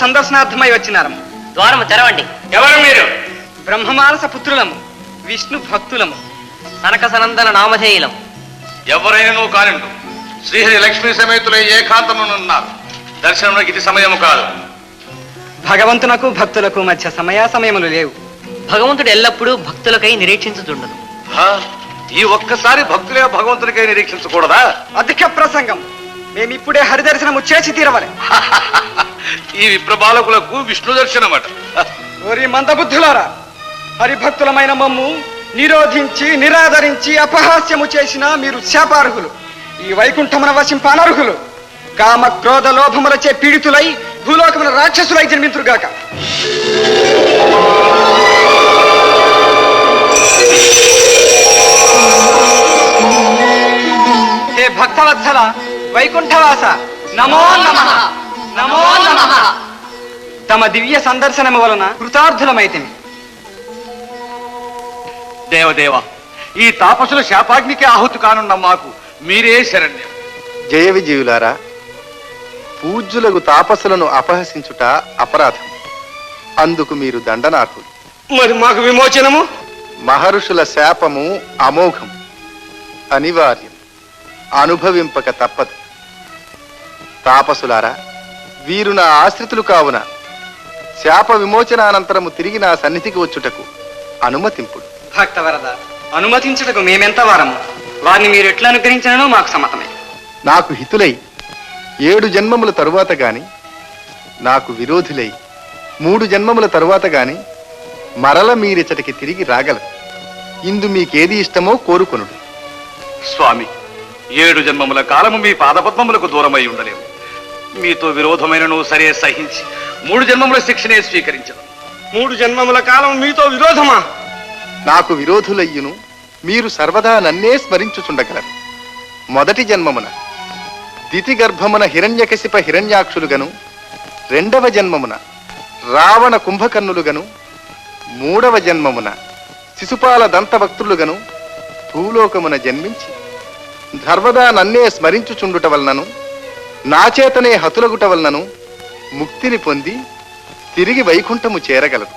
సందర్శనార్థమై వచ్చినారము ద్వారము తెరవండి. ఎవరు మీరు? బ్రహ్మమానస పుత్రులము విష్ణు భక్తులము. సనక సనందన నామధేయులం. ఎవరైనా కానిండు. శ్రీహరి లక్ష్మీ సమేతులై ఏకాంతమునున్నారు దర్శనమునకు ఇది సమయము కాదు. భగవంతునకు భక్తులకు మధ్య సమయ సమయములు లేవు. భగవంతుడు ఎల్లప్పుడూ భక్తులకై నిరీక్షించుచుండదు. హా? ఈ ఒక్కసారి భక్తులే భగవంతునికై నిరీక్షించకూడదా? అధిక ప్రసంగం. మేమిప్పుడే హరిదర్శనము చేసి తీరవలే. ఈ విప్రబాలకులకు విష్ణు దర్శనమట. ఓరి మందబుద్ధులారా హరిభక్తులమైన మమ్ము నిరోధించి నిరాదరించి అపహాస్యము చేసిన మీరు శాపార్హులు. ఈ వైకుంఠమున వశింప అనర్హులు. కామ క్రోధ లోభములచే పీడితులై భూలోకమున రాక్షసులై జన్మింతురుగాక. హే భక్తవత్సల వైకుంఠవాస. నమో నమ. నమో నమ. తమ దివ్య సందర్శనము వలన కృతార్థులమైతిమి దేవదేవ ఈ తాపసుల శాపాగ్నికి ఆహుతి కానున్న మాకు మీరే శరణ్యం. జయ విజయులారా పూజ్యులకు తాపసులను అపహసించుట అపరాధం. అందుకు మీరు దండనార్హులు మరి మాకు విమోచనము? మహర్షుల శాపము అమోఘం అనివార్యం. అనుభవింపక తప్పదు. తాపసులారా వీరు నా ఆశ్రితులు కావున శాప విమోచనానంతరము తిరిగి నా సన్నిధికి వచ్చుటకు అనుమతింపుడు. భక్తవరద అనుమతించుటకు మేమెంత వారము? వారిని మీరు ఎట్లా అనుగ్రహించినను మాకు సమ్మతమే. నాకు హితులై ఏడు జన్మముల తరువాత గాని నాకు విరోధులై మూడు జన్మముల తరువాత గాని మరల మీరిచటికి తిరిగి రాగలరు. ఇందు మీకేది ఇష్టమో కోరుకొనుడు. స్వామి ఏడు జన్మముల కాలము మీ పాదపద్మములకు దూరమై ఉండలేము మీతో విరోధమైనను సరే సహించి మూడు జన్మముల శిక్షనే స్వీకరించదు మూడు జన్మముల కాలం మీతో విరోధమా? నాకు విరోధులయ్యును మీరు సర్వదా నన్నే స్మరించుచుండగలరు. మొదటి జన్మమున దితి గర్భమున హిరణ్యకశిప హిరణ్యాక్షులుగను రెండవ జన్మమున రావణ కుంభకర్ణులుగను మూడవ జన్మమున శిశుపాల దంతభక్తులుగను భూలోకమున జన్మించి సర్వదా నన్నే స్మరించుచుండుట వలనను నా చేతనే హతులగుట వలనను ముక్తిని పొంది తిరిగి వైకుంఠము చేరగలదు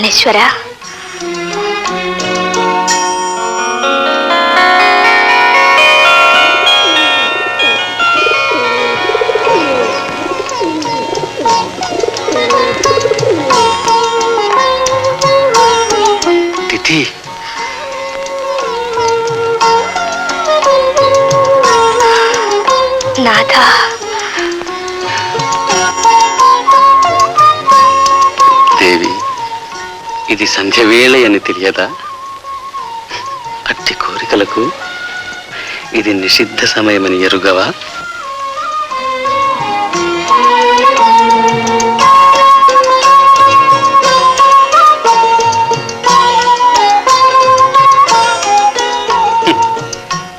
ప్రాణేశ్వర తిథి. నాథ. ఇది సంధ్య వేళ అని తెలియదా? అట్టి కోరికలకు ఇది నిషిద్ధ సమయమని ఎరుగవా?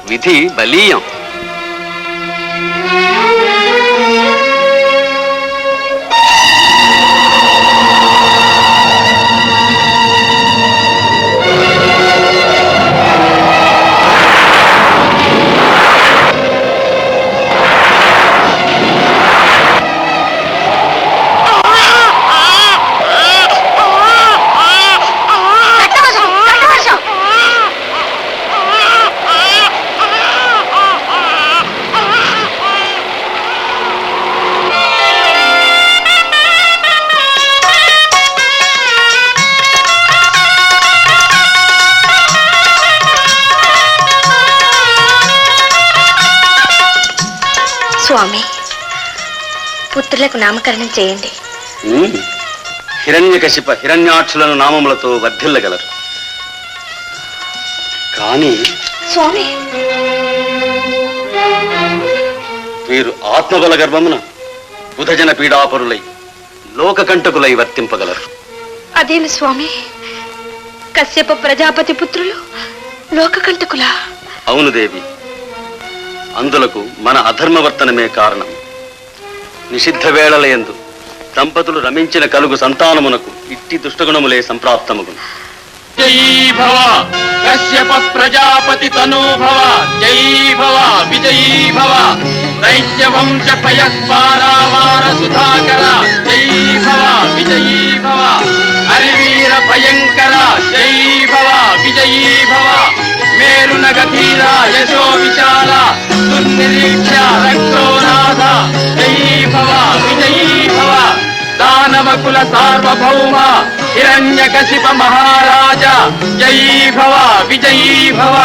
విధి బలీయం. స్వామి పుత్రులకు నామకరణం చేయండి. హిరణ్యకశిప హిరణ్యాక్షులను నామములతో వర్ధిల్లగలరు. కానీ స్వామి. వీరు ఆత్మబల గర్భమున బుధజన పీడాపరులై లోకకంటకులై వర్తింపగలరు. అదేమి స్వామి? కశ్యప ప్రజాపతి పుత్రులు లోకకంటకులా? అవును దేవి. అందులకు మన అధర్మవర్తనమే కారణం. నిషిద్ధ వేళలయందు దంపతులు రమించిన కలుగు సంతానమునకు ఇట్టి దుష్టగుణములే సంప్రాప్తముగును. కశ్యప ప్రజాపతి తనూభవ జై భవ విజయీ భవ దైత్యవంశ సుధాకర జై భవ విజయీ భవ హరివీర భయంకర జై భవ విజయీ భవ మేరునగ నగధీర యశో విశాల దుర్నిరీక్ష రక్తోనాథ జై భవ విజయీ భవ దానవకుల సార్వభౌమ హిరణ్యకశిప మహారాజ జయీ భవ విజయీ భవ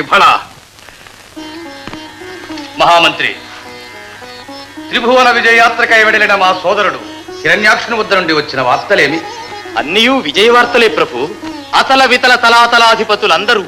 భళా. ఫళ మహామంత్రి త్రిభువన విజయయాత్రకై వెడలిన మా సోదరుడు హిరణ్యాక్షుని వద్ద నుండి వచ్చిన వార్తలేమి? అన్నియూ విజయవార్తలే ప్రభు. అతల వితల తలాతలాధిపతులందరూ